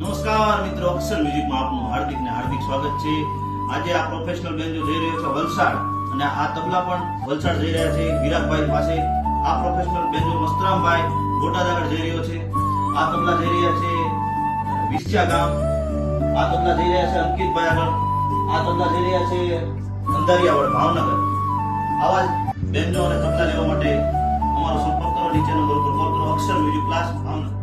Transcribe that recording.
નમસ્કાર મિત્રો, અક્ષર મ્યુઝિકમાં આપનું હાર્દિક ને હાર્દિક સ્વાગત છે. આજે આ પ્રોફેશનલ બેન્જો જઈ રહ્યો છે વલસાડ, અને આ તબલા પણ વલસાડ જઈ રહ્યા છે વિરાટભાઈ પાસે. આ પ્રોફેશનલ બેન્જો મસ્તરામભાઈ બોટાદ આગળ જઈ રહ્યો છે. આ તબલા જઈ રહ્યા છે વિસ્યા ગામ. આ તબલા જઈ રહ્યા છે અંકિતભાઈ આગળ. આ તબલા જઈ રહ્યા છે અંધારિયાવાડ ભાવનગર. આવા જ બેન્જો અને તબલા લેવા માટે અમારો સંપર્ક કરો, નીચે નંબર પર કોલ કરો. Akshar music class, Bhavnagar.